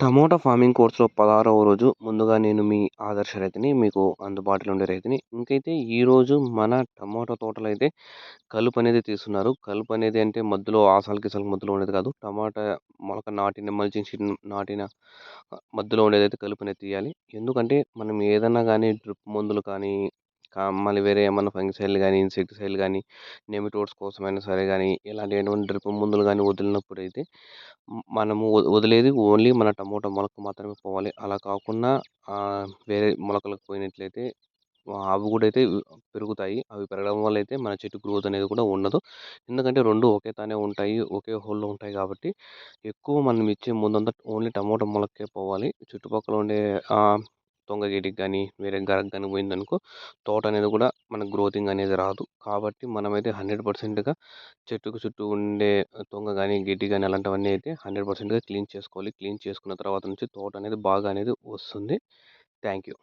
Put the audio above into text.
Tomato farming కోర్సులో పదహారవ రోజు ముందుగా నేను మీ ఆదర్శ రైతుని. మీకు అందుబాటులో ఉండే రైతుని. ఇంకైతే ఈరోజు మన టమోటా తోటలో అయితే కలుపనేది తీస్తున్నారు. కలుపు అనేది అంటే మధ్యలో ఆసాలు, గీసాలు మధ్యలో ఉండేది కాదు. టమాటా మొలక నాటిన మల్చింగ్ షీట్ నాటిన మధ్యలో ఉండేదైతే కలుపనేది తీయాలి. ఎందుకంటే మనం ఏదైనా కానీ డ్రిప్ మందులు కానీ మళ్ళీ వేరే ఏమన్నా ఫంగిసైడ్‌లు కానీ ఇన్సెక్టిసైడ్‌లు కానీ నెమటోడ్స్ కోసమైనా సరే కానీ ఇలాంటి ఎటువంటి డ్రిప్ మందులు వదిలినప్పుడు వదిలినప్పుడైతే మనము వదిలేది ఓన్లీ మన టమోటా మొలక మాత్రమే పోవాలి. అలా కాకుండా వేరే మొలకలకు పోయినట్లయితే అవి కూడా అయితే పెరుగుతాయి. అవి పెరగడం వల్ల అయితే మన చెట్టు గ్రోత్ అనేది కూడా ఉండదు. ఎందుకంటే రెండు ఒకే తానే ఉంటాయి. ఒకే హోల్‌లో ఉంటాయి కాబట్టి ఎక్కువ మనం ఇచ్చే ముందంతా ఓన్లీ టమోటా మొలకే పోవాలి. చుట్టుపక్కల ఉండే ఆహ్, తొంగ గీటికి వేరే గరకు కానీ పోయిందనుకో తోట అనేది కూడా మనకు గ్రోతింగ్ అనేది రాదు. కాబట్టి మనమైతే హండ్రెడ్ పర్సెంట్గా చెట్టుకు చుట్టూ ఉండే తొంగ కానీ గడ్డి కానీ అలాంటివన్నీ అయితే హండ్రెడ్ పర్సెంట్గా క్లీన్ చేసుకోవాలి. క్లీన్ చేసుకున్న తర్వాత నుంచి తోట అనేది బాగా అనేది వస్తుంది. Thank you.